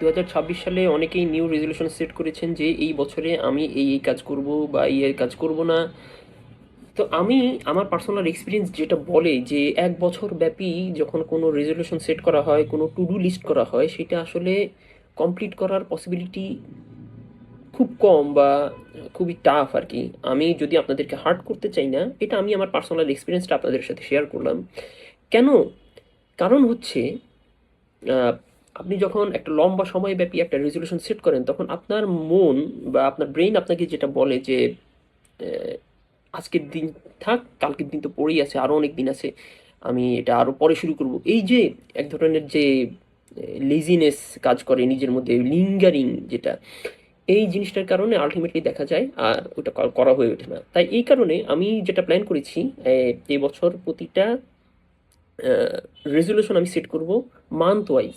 দু হাজার ছাব্বিশ সালে অনেকেই নিউ রেজলিউশন সেট করেছেন যে এই বছরে আমি এই এই কাজ করব বা এই এই কাজ করব না। তো আমি আমার পার্সোনাল এক্সপিরিয়েন্স যেটা বলে যে এক বছর ব্যাপী যখন কোনো রেজলিউশন সেট করা হয়, কোনো টু ডু লিস্ট করা হয়, সেটা আসলে কমপ্লিট করার পসিবিলিটি খুব কম বা খুবই টাফ আর কি আমি যদি আপনাদেরকে হার্ট করতে চাই না, এটা আমি আমার পার্সোনাল এক্সপিরিয়েন্সটা আপনাদের সাথে শেয়ার করলাম। কেন? কারণ হচ্ছে আপনি যখন একটা লম্বা সময়ব্যাপী একটা রেজলিউশন সেট করেন, তখন আপনার মন বা আপনার ব্রেন আপনাকে যেটা বলে যে আজকের দিন থাক, কালকের দিন তো পড়েই আছে আরও অনেক দিন আছে, আমি এটা আরও পরে শুরু করব। এই যে এক ধরনের যে লেজিনেস কাজ করে নিজের মধ্যে লিঙ্গারিং যেটা, এই জিনিসটার কারণে আলটিমেটলি দেখা যায় আর ওটা করা- হয়ে ওঠে না। তাই এই কারণে আমি যেটা প্ল্যান করেছি এই বছর প্রতিটা রেজলিউশন আমি সেট করব মান্থ ওয়াইজ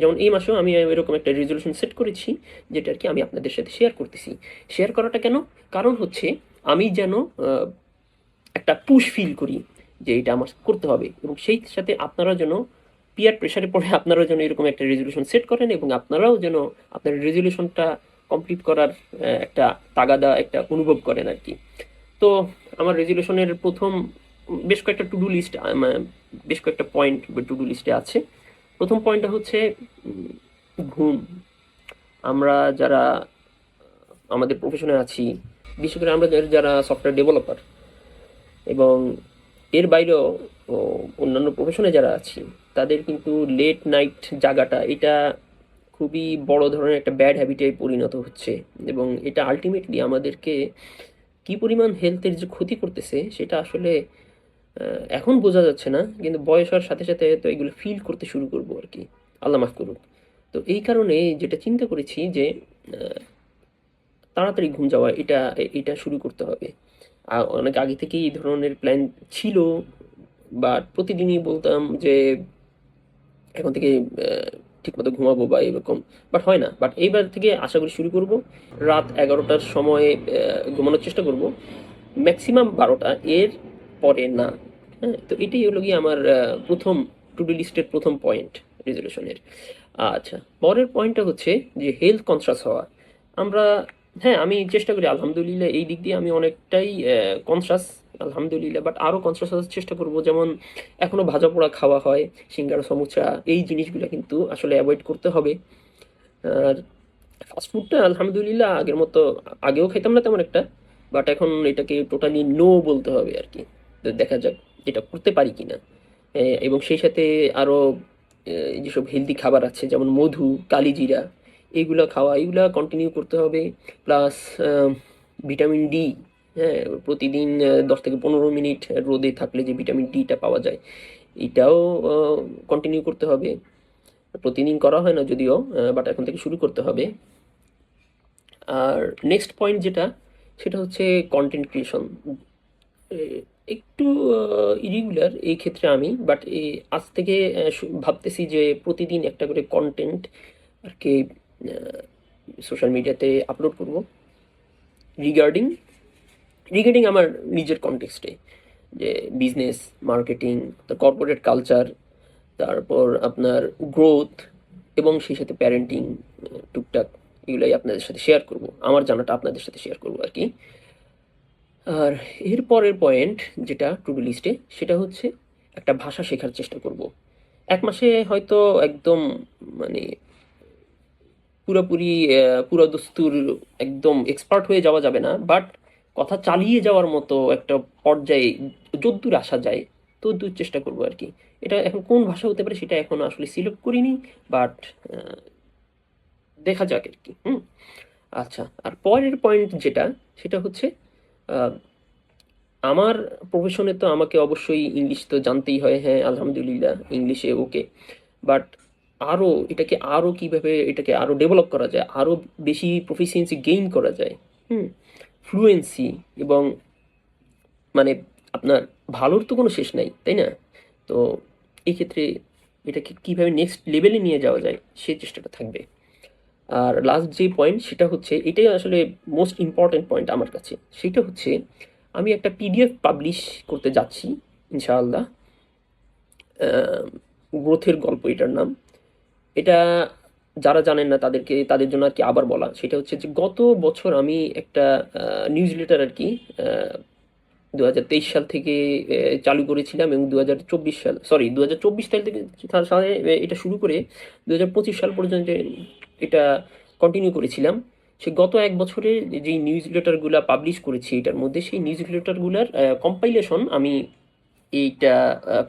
যেমন এই মাসেও আমি এরকম একটা রেজলিউশন সেট করেছি, যেটা আর কি আমি আপনাদের সাথে শেয়ার করতেছি। শেয়ার করাটা কেন? কারণ হচ্ছে আমি যেন একটা পুশ ফিল করি যে এটা আমার করতে হবে। এবং সেই সাথে আপনারা যেন পিয়ার প্রেশারে পড়ে, আপনারাও যেন এরকম একটা রেজলিউশন সেট করেন এবং আপনারাও যেন আপনার রেজলিউশনটা কমপ্লিট করার একটা তাগাদা, একটা অনুভব করেন আর কি তো আমার রেজলিউশনের প্রথম বেশ কয়েকটা টু ডু লিস্ট বেশ কয়েকটা পয়েন্ট টু ডু লিস্টে আছে। প্রথম পয়েন্টটা হচ্ছে, ঘুম। আমরা যারা, আমাদের প্রফেশনে আছি, বিশেষ করে আমরা যারা- যারা সফটওয়্যার ডেভেলপার এবং এর বাইরেও অন্যান্য প্রফেশনে যারা আছি, তাদের কিন্তু লেট নাইট জাগাটা, এটা খুবই বড় ধরনের একটা ব্যাড হ্যাবিটে পরিণত হচ্ছে। এবং এটা আলটিমেটলি আমাদেরকে কি পরিমাণ হেলথের যে ক্ষতি করতেছে, সেটা আসলে এখন বোঝা যাচ্ছে না, কিন্তু বয়স হওয়ার সাথে সাথে তো এগুলো ফিল করতে শুরু করব আর কি। আল্লাহ মাফ করুক। তো এই কারণে যেটা চিন্তা করেছি যে তাড়াতাড়ি ঘুম যাওয়া, এটা এটা শুরু করতে হবে। আর অনেক আগে থেকেই এই ধরনের প্ল্যান ছিল বাট প্রতিদিনই বলতাম যে, এখন থেকে ঠিক মতো ঘুমাবো বা এরকম বাট হয় না। বাট এইবার থেকে আশা করি শুরু করব। রাত এগারোটার সময়ে ঘুমানোর চেষ্টা করব। ম্যাক্সিমাম বারোটা। এর পরে না। হ্যাঁ তো এটাই হলো গিয়ে আমার প্রথম টু ডু লিস্টের প্রথম পয়েন্ট রেজলিউশনের আচ্ছা পরের পয়েন্টটা হচ্ছে যে হেলথ কনসাস হওয়া। আমরা হ্যাঁ আমি চেষ্টা করি, আলহামদুলিল্লাহ এই দিক দিয়ে আমি অনেকটাই কনসাস আলহামদুলিল্লাহ বাট আরও কনসাস হওয়ার চেষ্টা করব। যেমন এখনও ভাজা পোড়া খাওয়া হয়, সিঙ্গারা, সমুচা, এই জিনিসগুলো কিন্তু আসলে অ্যাভয়েড করতে হবে। আর ফাস্টফুডটা আলহামদুলিল্লাহ আগের মতো, আগেও খেতাম না তেমন একটা বাট এখন এটাকে টোটালি নো বলতে হবে আর কি। দেখা যাক এটা করতে পারি কি না এবং সেই সাথে আরও যেসব হেলদি খাবার আছে, যেমন মধু, কালিজিরা এইগুলো খাওয়া এইগুলো কন্টিনিউ করতে হবে। প্লাস ভিটামিন ডি হ্যাঁ প্রতিদিন দশ থেকে পনেরো মিনিট রোদে থাকলে যে ভিটামিন ডিটা পাওয়া যায়, এটাও কন্টিনিউ করতে হবে। প্রতিদিন করা হয় না যদিও বাট এখন থেকে শুরু করতে হবে। আর নেক্সট পয়েন্ট যেটা, সেটা হচ্ছে কন্টেন্ট ক্রিয়েশন একটু ইরেগুলার এই ক্ষেত্রে আমি বাট আজ থেকে ভাবতেছি যে প্রতিদিন একটা করে কন্টেন্ট আর কি সোশ্যাল মিডিয়াতে আপলোড করব। রিগার্ডিং রিগার্ডিং আমার নিজের কনটেক্সটে যে বিজনেস মার্কেটিং কর্পোরেট কালচার তারপর আপনার গ্রোথ এবং সেই সাথে প্যারেন্টিং টুকটাক এগুলাই আপনাদের সাথে শেয়ার করব। আমার জানাটা আপনাদের সাথে শেয়ার করব আর কি। আর এর পরের পয়েন্ট যেটা টু ডু লিস্টে সেটা হচ্ছে একটা ভাষা শেখার চেষ্টা করব। এক মাসে হয়তো একদম মানে পুরোপুরি পুরো দস্তুর একদম এক্সপার্ট হয়ে যাওয়া যাবে না বাট কথা চালিয়ে যাওয়ার মতো একটা পর্যায়ে যদ্দূর আসা যায় তো দূর চেষ্টা করব আর কি। এটা এখন কোন ভাষা হতে পারে সেটা এখন আসলে সিলেক্ট করিনি বাট দেখা যাক আর কি, হুম? আচ্ছা আর পরের পয়েন্ট যেটা, সেটা হচ্ছে আমার প্রফেশনে তো আমাকে অবশ্যই ইংলিশ তো জানতেই হয় হ্যাঁ আলহামদুলিল্লাহ ইংলিশে ওকে বাট আরও এটাকে আরও কীভাবে এটাকে আরও ডেভেলপ করা যায় আরও বেশি প্রফিসিয়েন্সি গেইন করা যায়, হুম ফ্লুয়েন্সি এবং মানে আপনার ভালোর তো কোনো শেষ নাই, তাই না? তো এক্ষেত্রে এটাকে কীভাবে নেক্সট লেভেলে নিয়ে যাওয়া যায় সেই চেষ্টাটা থাকবে। আর লাস্ট যে পয়েন্ট সেটা হচ্ছে, এটাই আসলে মোস্ট ইম্পর্ট্যান্ট পয়েন্ট আমার কাছে। সেটা হচ্ছে, আমি একটা পিডিএফ পাবলিশ করতে যাচ্ছি, ইনশাআল্লাহ। গ্রোথের গল্প এটার নাম। এটা যারা জানেন না তাদেরকে, তাদের জন্য আর কি আবার বলা। সেটা হচ্ছে যে গত বছর আমি একটা নিউজ লেটার আর কি দু হাজার তেইশ সাল থেকে চালু করেছিলাম এবং দু হাজার চব্বিশ সাল সরি দু হাজার চব্বিশ সাল থেকে সালে এটা শুরু করে দু হাজার পঁচিশ সাল পর্যন্ত এটা কন্টিনিউ করেছিলাম। সে গত এক বছরে যেই নিউজ লেটারগুলো পাবলিশ করেছি, এটার মধ্যে সেই নিউজ লেটারগুলোর কম্পাইলেশন আমি এইটা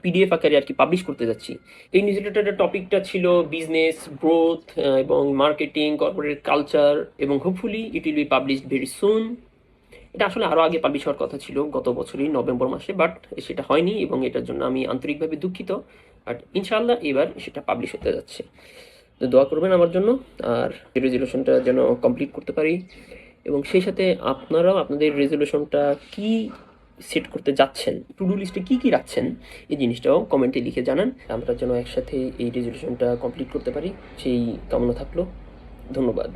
পিডিএফ আকারে আর কি পাবলিশ করতে যাচ্ছি। এই নিউজ লেটারের টপিকটা ছিল বিজনেস গ্রোথ এবং মার্কেটিং কর্পোরেট কালচার এবং hopefully it will be published very soon এটা আসলে আরও আগে পাবলিশ হওয়ার কথা ছিল গত বছরই নভেম্বর মাসে বাট সেটা হয়নি এবং এটার জন্য আমি আন্তরিকভাবে দুঃখিত। বাট ইনশাআল্লাহ এবার সেটা পাবলিশ হতে যাচ্ছে। তো দোয়া করবেন আমার জন্য আর রেজলিউশনটা যেন কমপ্লিট করতে পারি। এবং সেই সাথে আপনারাও আপনাদের রেজলিউশনটা কি সেট করতে যাচ্ছেন টু ডু লিস্টে কী কী রাখছেন, এই জিনিসটাও কমেন্টে লিখে জানান। আমরা যেন একসাথে এই রেজলিউশনটা কমপ্লিট করতে পারি। সেই কামনা থাকল। ধন্যবাদ।